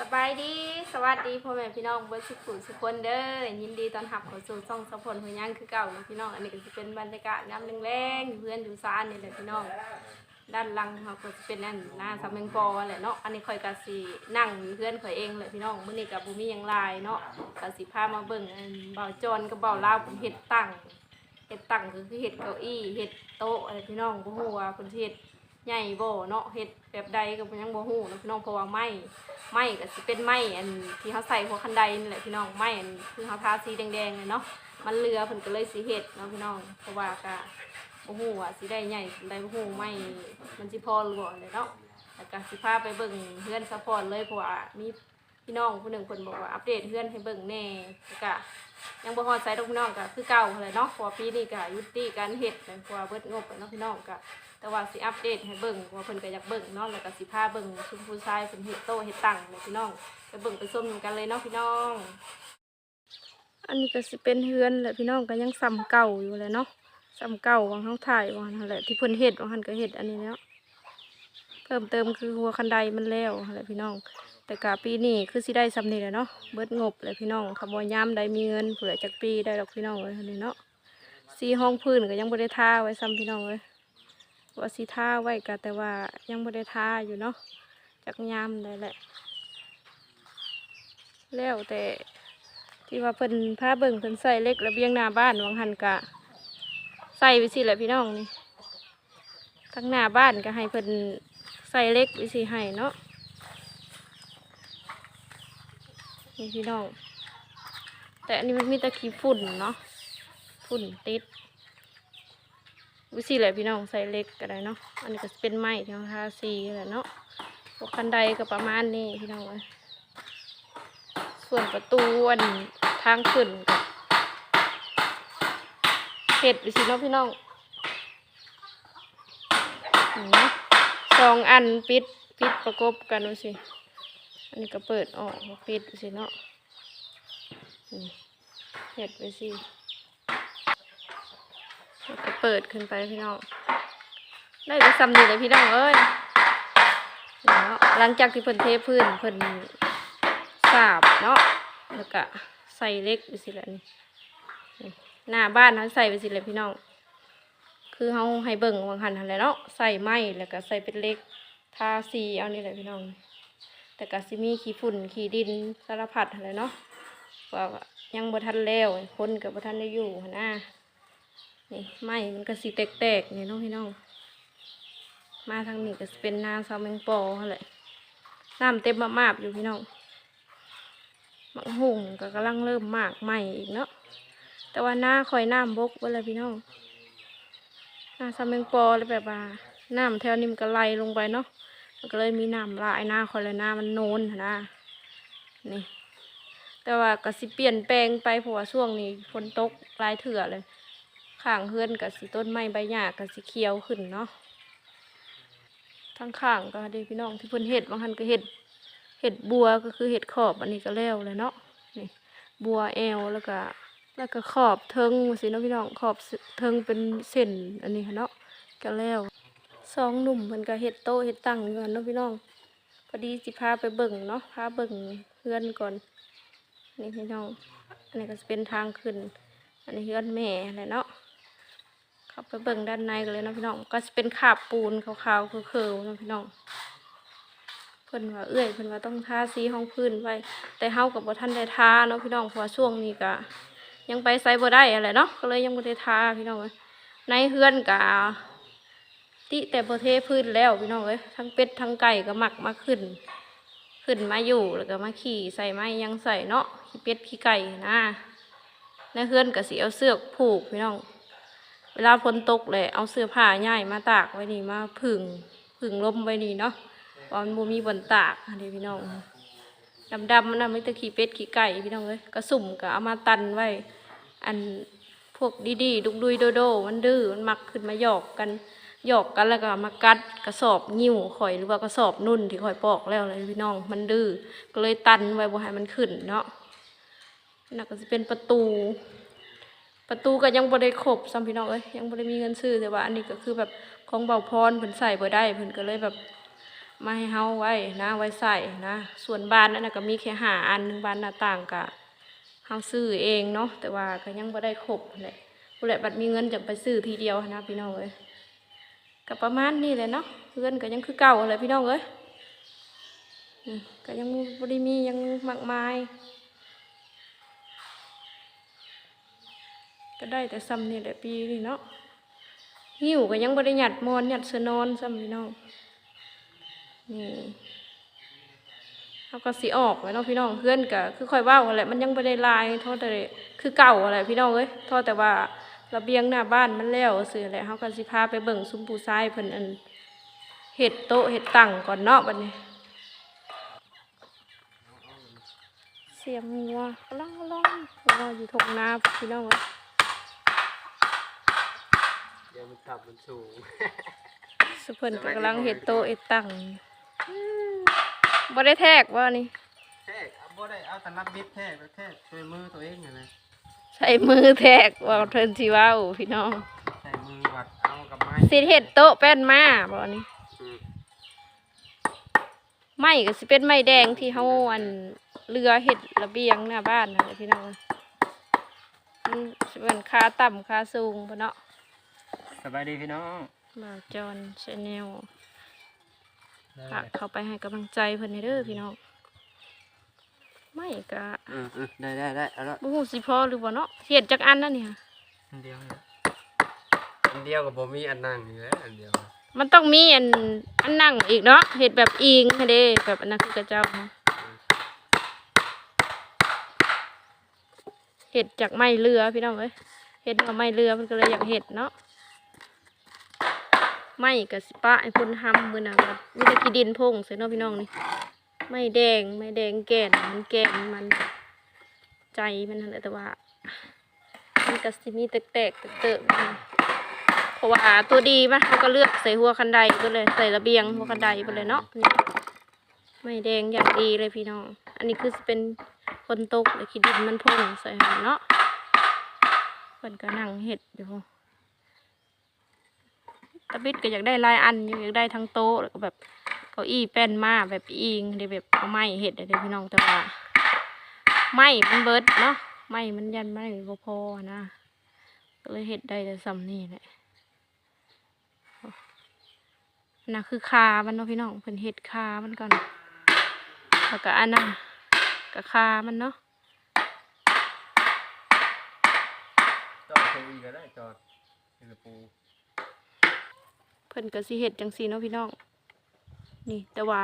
สบายดีสวัสดีพ่อแม่พี่น้องเบิร์สุขุสุขคนเด้อยินดีตอนรับเข้าสู่ช่องสะพลหัวยังคือเก่าพี่น้องอันนี้ก็จะเป็นบรรยากาศน้ำแรงๆอยู่เพื่อนอยู่ซานนี่แหละพี่น้องด้านหลังเขาก็จะเป็นนั่นหน้าสำเพ็งปอแหละเนาะอันนี้คอยกะสีนั่งอยู่เพื่อนข่อยเองแหละพี่น้องมื้อนี้กับบุมีหยังลายเนาะกะสิพามาเบิ่งอันเบาจอนกับเบาลาวผมเฮ็ดตั้งเฮ็ดตั้งก็คือเฮ็ดเก้าอี้เฮ็ดโต๊ะอะไรพี่น้องบ่ฮู้ว่าเพิ่นเฮ็ด ใหญ่บ่เนาะเฮ็ดแบบใดก็ยังบ่ฮู้เนาะพี่น้องเพราะว่าไม้ไม้ก็สิเป็นไม้อันที่เขาใส่หัวคันไดนี่แหละพี่น้องไม้อันคือเขาทาสีแดงๆเลยเนาะมันเหลือเพิ่นก็เลยสิเฮ็ดเนาะพี่น้องเพราะว่าก็บ่ฮู้ว่าสิได้ใหญ่ได้บ่ฮู้ไม้มันสิพอหรือบ่เลยเนาะแล้วก็สิพาไปเบิ่งเฮือนซัพพอร์ตเลยเพราะว่ามีพี่น้องผู้หนึ่งเพิ่นบอกว่าอัปเดตเฮือนให้เบิ่งแน่แล้วก็ยังบ่ฮอดใส่ดอกพี่น้องก็คือเก่าเลยเนาะพราะว่าปีนี้ก็ยุติการเฮ็ดเลยพราะว่าเบิดงบไปเนาะพี่น้องก็ แต่ว่าสิอัปเดตให้เบิ่งว่าเพิ่นก็อยากเบิ่งเนาะแล้วก็สิพาเบิ่งชุมผู้ชายเพิ่นเฮ็ดโตเฮ็ดตั้งเลยพี่น้องไปเบิ่งไปส้มกันเลยเนาะพี่น้อง อันนี้ก็สิเป็นเฮือนแหละพี่น้องก็ยังซ้ำเก่าอยู่เลยเนาะซ้ำเก่าวังเฮาถ่ายวังนั่นแหละที่เพิ่นเฮ็ดวังหันก็เฮ็ดอันนี้เนาะเพิ่มเติมคือหัวคันไดมันแล้วนั่นแหละพี่น้อง แต่กะปีนี้คือสิได้สำเนีแหละเนาะเบิดงบเลยพี่น้องคำว่ายามใดมีเงินเผื่อจักปีได้ดอกพี่น้องเลยอันนี้เนาะสีห้องพื้นก็ยังบ่ได้ทาไว้ซ้ำพี่น้องเลย ว่าสิท่าไว้กะแต่ว่ายังไม่ได้ท่าอยู่เนาะจักยามได้แหละ แล้วแต่ที่ว่าเพิ่นผ้าเบิ่งเพิ่นใส่เล็กระเบียงหน้าบ้านวังหันกะ ใส่ไปสิแหละพี่น้องนี่ทั้งหน้าบ้านก็ให้เพิ่นใส่เล็กไปสิให้เนาะนี่พี่น้อง แต่อันนี้มันมีตะขี้ฝุ่นเนาะฝุ่นติด วิธีแหละพี่น้องใส่เล็กก็ได้เนาะอันนี้ก็เป็นไม้ที่เราทาสีแหละเนาะพวกคันไดก็ประมาณนี้พี่น้องเอ้ยส่วนประตูอันทางขึ้นก็เห็ดวิสิเนาะพี่น้องสองอันปิดปิดประกบกันดูสิอันนี้ก็เปิดออกปิดวิสิเนาะนี่เห็ดไปสิแล้ว ก็เปิดขึ้นไปพี่น้อง ได้ไปซ้ำนี่เลยพี่น้องเอ้ยเนาะหลังจากที่เพิ่นเทพื้นเพิ่นสาบเนาะ แล้วก็ใส่เล็กไปสิละนี่นี่หน้าบ้านเขาใส่ไปสิเลยพี่น้อง คือเขาให้เบิ่งวางหันหันแหล้วเนาะ ใส่ไม้แล้วก็ใส่เป็นเล็ก ทาสีเอานี่แหละพี่น้อง แต่ก็สิมีขี้ฝุ่นขี้ดินสารพัดหันแหละเนาะว่ายังบ่ทันแล้วคนกับบ่ทันได้อยู่หนน่ะ นี่ไม้มันก็สีแตกๆนี่น้องพี่น้อง มาทางนี้ก็เป็นนาซาวแมงปอหั่นแหละน้ำเต็มมาบๆอยู่พี่น้องมังหุงก็กำลังเริ่มมากใหม่อีกเนาะ แต่ว่าหน้าคอยน้ำบกไว้เลยพี่น้องนาซาวแมงปอเลยแบบว่าน้ำแถวนี้มันก็ไหลลงไปเนาะ มันก็เลยมีน้ำลายหน้าคอยเลยหน้ามันโน้นนะนี่แต่ว่าก็สิเปลี่ยนแปลงไปเพราะว่าช่วงนี้ฝนตกหลายเถื่อเลย ข้างเฮือนกับสีต้นไม้ใบหญ้ากับสีเขียวขึ้นเนาะทั้งข้างก็เด้พี่น้องที่เพิ่นเห็ดบางทันก็เห็ดเห็ดบัวก็คือเห็ดขอบอันนี้ก็แล้วเลยเนาะนี่บัวแอลแล้วก็แล้วก็ขอบเทิงสิเนาะพี่น้องขอบเทิงเป็นเส้นอันนี้เนาะก็แล้วสองหนุ่มเพิ่นก็เห็ดโตเห็ดตั้งอยู่หั่นเนาะพี่น้องพอดีสิพาไปเบิ่งเนาะพาเบิ่งเฮือนก่อนนี่พี่น้องอันนี้ก็จะเป็นทางขึ้น อันนี้เฮือนแม่อะไรเนาะ ข้าไปเบิ่งด้านในกันเลยนะพี่น้อง ก็จะเป็นขาบปูนขาวๆเคือๆนะพี่น้องเพิ่นว่าเอื้อยเพิ่นว่าต้องทาสีห้องพื้นไว้แต่เฮากับบ่ทันได้ทาเนาะพี่น้องเพราะช่วงนี้ก็ยังไปไสบ่ได้อะไรเนาะก็เลยยังบ่ได้ทาพี่น้องเอ้ยในเฮือนก็ติแต่บ่เทพื้นแล้วพี่น้องเอ้ยทั้งเป็ดทั้งไก่ก็หมักมาขึ้น ขึ้นมาอยู่แล้วก็มาขี่ใส่ไม้ยังใส่เนาะขี้เป็ดขี้ไก่นะในเฮือนก็สิเอาเสือกผูกพี่น้อง ลาฝนตกเลยเอาเสื้อผ้าย่ายมาตากไว้นี่มาผึ่งผึ่งลมไว้นี่เนาะเพราะมันบ่มีบนตากอันนี้พี่น้องดำๆมันน่ะไม่ตะขี้เป็ดขี้ไก่พี่น้องเลยกระสุ่มก็เอามาตันไว้ อันพวกดีๆดุกดุยโดโดมันดื้อมันมักขึ้นมาหยอกกันหยอกกันแล้วก็มากัดกระสอบนิ้วข่อยหรือว่ากระสอบนุ่นที่ข่อยปอกแล้วเลยพี่น้องมันดื้อก็เลยตันไว้บ่ให้มันขึ้นเนาะนั่นก็จะเป็นประตู ประตูก็ยังบ่ได้ครบซ้ำพี่น้องเอ้ยยังบ่ได้มีเงินซื้อแต่ว่า อันนี้ก็คือแบบของเบาพรเพิ่นใส่บ่ได้เพิ่นก็เลยแบบมาให้เฮาไว้นะไว้ใส่นะส่วนบ้านนั่นก็มีแค่หาอันหนึงบ้านหน้าต่างก็เฮาซื้อเองเนาะแต่ว่าก็ยังบ่ได้ครบแหละผู้ใดบัดมีเงินจะไปซื้อทีเดียวนะพี่น้องเอ้ยก็ประมาณนี้แหละเนาะเพื่อนก็ยังคือเก่าเลยพี่น้องเอ้ยก็ยังบ่ได้มียังมากมาย ก็ได้แต่ซ้ำนี่แหละปีนี่เนาะหิวก็ยังบ่ได้หยัดมอนหยัดเสนอนซ้ำพี่น้องนี่เขาก็สิออกไว้เนาะพี่น้องเพื่อนก็คือค่อยว้าแหละมันยังบ่ได้ลายท่าแต่คือเก่าอะไรพี่น้องเอ้ยท่าแต่ว่าระเบียงหน้าบ้านมันแล้วซื่อแหละเขาก็สิพาไปเบิ่งซุ้มปูซ้ายเพิ่นอันเฮ็ดโต๊ะเฮ็ดตั้งก่อนเนาะบัดนี้เสียงงัวล่องล่องงัวอยู่ทงนาพี่น้องเอ้ย ดี๋ยวมันขับมันสูง สุเพิ่นก็กำลังเฮ็ดโตะเฮ็ดตั้งบ่ได้แทกว่านี่แท้เอาบ่ได้เอาแต่รับบิดแท้ก็แท้ช่วยมือตัวเองน่ะนะใช้มือแทกว่าเทินสิเว้าพี่น้องใส่มือวัดเอากับไม้สิเฮ็ดโต๊ะแป้นมาบ่นี่อืมไม้ก็สิเป็นไม้แดงที่เฮาอันเรือเฮ็ดระเบียงหน้าบ้านนั่นแหละพี่น้องมันสิเป็นค่าต่ำค่าสูงบ่เนาะ สบายดีพี่น้องบ่าวจอนชาแนลฝากเข้าไปให้กำลังใจเพิ่นให้เด้อพี่น้องไม่ก็อืมอืมได้ได้ได้เอาละบ่ฮู้สิพอหรือบ่เนาะเฮ็ดจักอันนั่นนี่ค่ะอันเดียวเนี่ยอันเดียวกับบ่มีอันนั่งอยู่แล้วอันเดียว มันต้องมีอันอันนั่งอีกเนาะเห็ดแบบอิงให้เด้แบบอันนั้นคือกระเจ้าเนาะเห็ดจากไม้เรือพี่น้องเอ้ยเห็ดเอาไม้เรือมันก็เลยอยากเห็ดเนาะ ไม้กับสิปะไอ้พ่นหำมือน่ะครับมีต่กีดินพงใส่เนาะพี่น้องนี่ไม้แดงไม้แดงแก่นมันแก่นมันใจมันนั่นแต่ว่ามันก็สิมีแตกเติบๆเพราะว่าตัวดีมะเขาก็เลือกใส่หัวคันไดไปเลยใส่ระเบียงหัวคันไดไปเลยเนาะนี่ไม่แดงอย่างดีเลยพี่น้อง อันนี้คือเป็นคนตกเลยคิดดินมันพุ่งใส่หาเนาะเพิ่นก็นั่งเห็ดอยู่ ตะบิดก็อยากได้หลายอันอยู่อยากได้ทั้งโต๊ะแล้วก็แบบเก้าอี้แป้นมาแบบอิงเดี๋ยวแบบเอาไม้เห็ดได้เลยพี่น้องแต่ว่าไม้มันเบิดเนาะไม้มันยันไม้บ่พอนะก็เลยเห็ดได้แต่ซ้ำนี่แหละอันน่ะคือคามันเนาะพี่น้องเพิ่นเห็ดคามันก่อนแล้วก็อันน่ะก็คามันเนาะจอดเก้าอี้ก็ได้จอดเป็นกระปู เพิ่นก็สิเห็ดจังซี่เนาะพี่น้อง นี่แต่ว่า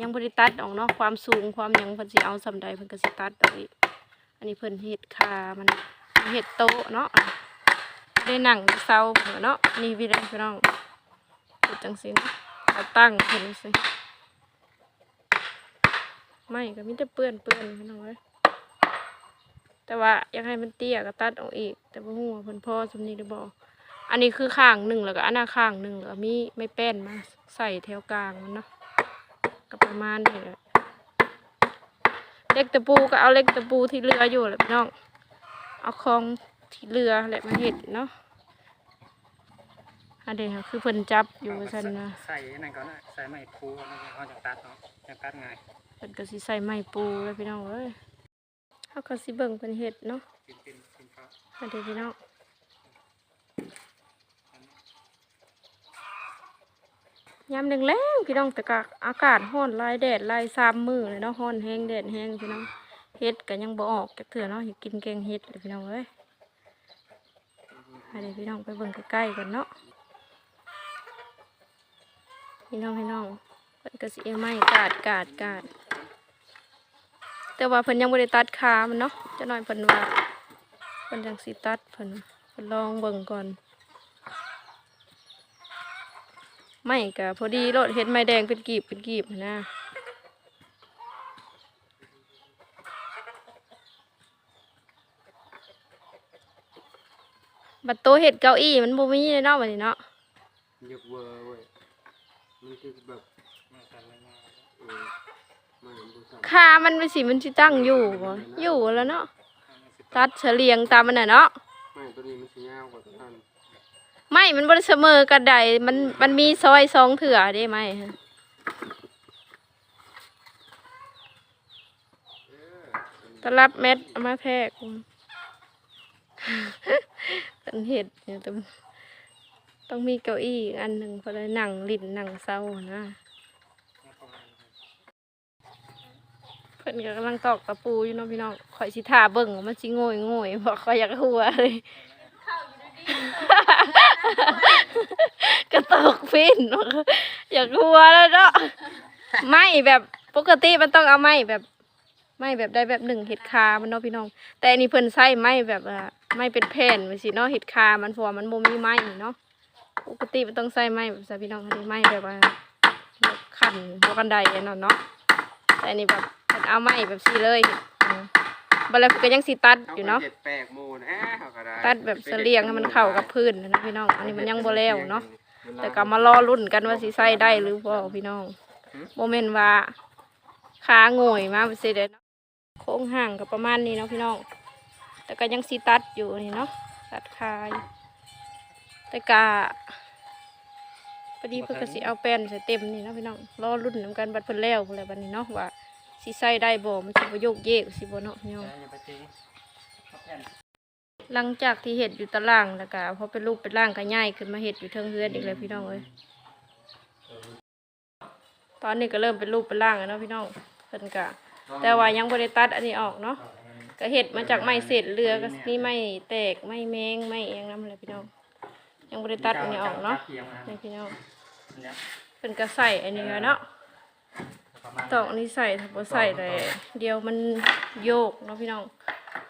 ยังบ่ได้ตัดออกเนาะความสูงความยังเพิ่นสิเอาสำใดเพิ่นก็สิตัดออกอีกอันนี้เพิ่นเห็ดคามันเห็ดโตเนาะได้หนังเซาเพิ่นเนาะนี่พี่น้องพี่น้องเฮ็ดจังซี่เนาะเอาตั้งเพิ่นจังซี่ไม่ก็มีแต่เปื้อนเปื้อนพี่น้องเอ้ยแต่ว่าอยากให้มันเตี้ยก็ตัดออกอีก แต่บ่ฮู้ว่าเพิ่นพ่อสำนี้หรือบ่ อันนี้คือข้างหนึ่งแล้วก็อันน่ะข้างหนึ่งแล้วก็มีไม่แป้นมาใส่แถวกลางมันเนาะก็ประมาณนี้แหละเล็กตะปูก็เอาเล็กตะปูที่เรืออยู่แหละพี่น้องเอาของที่เรือแหละมาเห็ดเนาะอันเดียวคือเพิ่นจับอยู่ซั่นนะใส่อันนั่นก่อนนะใส่ไม้คูแล้วก็เขาจะตัดเนาะจะตัดง่ายเพิ่นก็สิใส่ไม้ปูแล้วพี่น้องเอ้ยเฮาก็สิเบิ่งเพิ่นเฮ็ดเนาะเป็นเป็นเป็นฟ้าอันเดียวพี่น้อง ยามแรงๆพี่น้องแต่กอากาศร้อนลายแดดลายซ้ำมือเลยเนาะร้อนแห้งแดดแห้งพี่น้องเฮ็ดก็ยังบ่ออกจักเทื่อเนาะอยากกินแกงเฮ็ดเลยพี่น้องเอ้ยเดี๋ยวพี่น้องไปเบิ่งใกล้ๆกันเนาะพี่น้องพี่น้องเพิ่นก็สิเอาไม้กาดกาดกาดแต่ว่าเพิ่นยังบ่ได้ตัดขามันเนาะจะหน่อยเพิ่นว่าเพิ่นจังสิตัดเพิ่นเพิ่นลองเบิ่งก่อน ไม่ก็พอดีโลดเห็ดไม้แดงเป็นกีบเป็นกีบหั้นนะบัดโตะเห็ดเก้าอี้มันบ่มีเลยเนาะบัดนี้เนาะยกเวอร์เว้ยมันคือแบบมาตัดอะไรมาเออมาเห็นดูสั่นขามันเป็นสิมันสิตั้งอยู่บ่อยู่แล้วเนาะตัดเฉลียงตามมันน่ะเนาะไม่ตัวนี้มันสิยาวกว่าตัวนั้น ไม่มันบริเสมอกระไดมันมันมีซอยสองเถื่อได้ไหมตลับเม็ดมาแทกเป็นเห็ดเนี่ยต้องต้องมีเก้าอี้อันหนึ่งเพราะหนังหลินหนังเศร้านะเพื่อนกำลังตอกตะปูอยู่น้องพี่น้องคอยสิทาเบิ่งมันสิโง่โง่ยบอกคอยอยากหัวเลย กระตอกฟิน อยากหัวแล้วเนาะไม่แบบปกติมันต้องเอาไม้แบบไม้แบบได้แบบหนึ่งเห็ดคามันเนาะพี่น้อง แต่อันนี้เพิ่นใส่ไม้แบบว่าไม้เป็นแผ่นไว้สิเนาะเห็ดคามันเพราะว่ามันบ่มีไม้เนาะปกติมันต้องใส่ไม้แบบส่พี่น้องอันนี้ไม้แบบว่าแบบขันบกันไดอันนั้นเนาะแต่อันนี้แบบเอาไม้แบบสิเลยอ บัดแล้วเพิ่นก็ยังสิตัดอยู่เนาะเจ็ดแปลกหมูนะเขาก็ได้ตัดแบบเสลียงให้มันเข้ากับพื้นนะพี่น้อง อันนี้มันยังบ่แล้วเนาะ แต่ก็มารอรุ่นกันว่าสิใส่ได้หรือบ่พี่น้องโมเมนว่าขาโง่ยมาบ่สิเด้เนาะโค้งห่างก็ประมาณนี้เนาะพี่น้อง แต่ก็ยังสิตัดอยู่นี่เนาะตัดคายแต่กะพอดีเพิ่นก็สิเอาแป้นใส่เต็มนี่เนาะพี่น้องรอรุ่นนำกันบัดเพิ่นแล้วพุ่นแหละบัดนี้เนาะว่า สิใส่ได้บ่มันสิบ่โยกเยกสิบ่เนาะพี่น้องอย่าไปตีเอาแผ่นหลังจากที่เห็ดอยู่ตารางแล้วก็พอเป็นรูปเป็นร่างก็ง่ายขึ้นมาเห็ดอยู่เทิงเฮือนอีกเลยพี่น้องเอ้ยตอนนี้ก็เริ่มเป็นรูปเป็นร่างแล้วเนาะพี่น้องเพิ่นก็แต่ว่ายังบ่ได้ตัดอันนี้ออกเนาะก็เห็ดมาจากไม้เศษเรือก็มีไม้แตกไม้แมงไม้เอียงน้ำอะไรพี่น้องยังบ่ได้ตัดอันนี้ออกเนาะนี่พี่น้องเนี่ยเพิ่นก็ใส่อันนี้ไว้เนาะ ตอกอันนี้ใส่ถ้าบ่ใส่เลยเดียวมันโยกเนาะพี่น้อง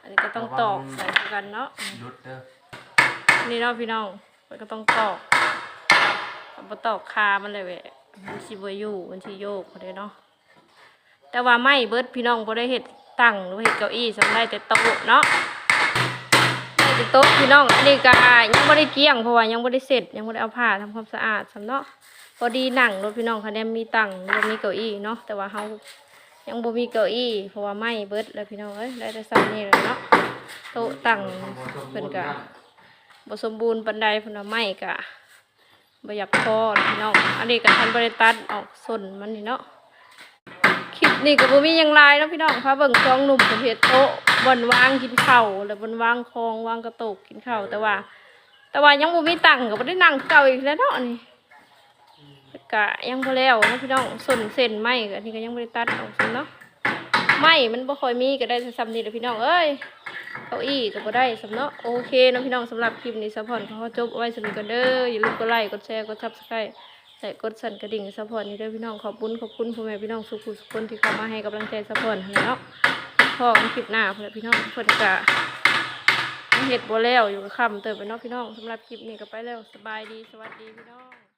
อันนี้ก็ต้องตอกใส่คือกันเนาะรุดเด้อนี่เนาะพี่น้องมันก็ต้องตอกเอาบ่ตอกคามันเลยเว้ยมันสิบ่อยู่มันสิโยกบ่ได้เนาะแต่ว่าไม่เบิดพี่น้องบ่ได้เฮ็ดตั้งหรือว่าเฮ็ดเก้าอี้สำได้แต่โต๊ะเนาะ พี่โต๊ะพี่น้องอันนี้ก็ยังบ่ได้เกี้ยงเพราะว่ายังบ่ได้เสร็จยังบ่ได้เอาผ้าทำความสะอาดสำเนาะพอดีหนังรถพี่น้องคะแนนมีตังบ่มีเก้าอี้เนาะแต่ว่าเฮายังบ่มีเก้าอี้เพราะว่าไม่เบิดแล้วพี่น้องเอ้ยได้แต่ซ้ำนี่เลยเนาะโต๊ะตังเพิ่นก็บ่สมบูรณ์ปันใดเพนว่าไม่กะบอยากพอพี่น้องอันนี้ก็ทันบริตัดออกส่วนมันนี่เนาะ นี้ก็บ่มียังหลายเนาะพี่น้องพาเบิ่งจองหนุ่มเพิ่นเฮ็ดโต๊ะบนวางกินข้าวแล้วบนวางคองวางกระโตกกินข้าวแต่ว่า แต่ว่ายังบ่มีตังค์ก็บ่ได้นั่งเก่าอีกแล้วเนาะนี่ก็ยังบ่แล้วนะพี่น้องส่วนเส้นไม้ก็อันนี้ก็ยังบ่ได้ตัดออกซุเนาะไม้มันบ่ค่อยมีก็ได้ซ้ำนี่แหละพี่น้องเอ้ยเก้าอี้ก็บ่ได้สำเนาะโอเคเนาะพี่น้องสำหรับคลิปนี้ซัพพอร์ตขอจบไว้สำหรับกันเด้ออย่าลืมกดไลค์กดแชร์กด Subscribe และกดสั่นกระดิ่งซัพพอร์ตนี่ด้วยพี่น้องขอบคุณขอบคุณพ่อแม่พี่น้องสุขุสุขคนที่เข้ามาให้กำลังใจซัพพอร์ตเนาะพอกันคลิปหน้าเพื่อพี่น้องเพิ่นกะเห็ดบ่แล้วอยู่กับคำเติบไปเนาะพี่น้องสำหรับคลิปนี้ก็ไปแล้วสบายดีสวัสดีพี่น้อง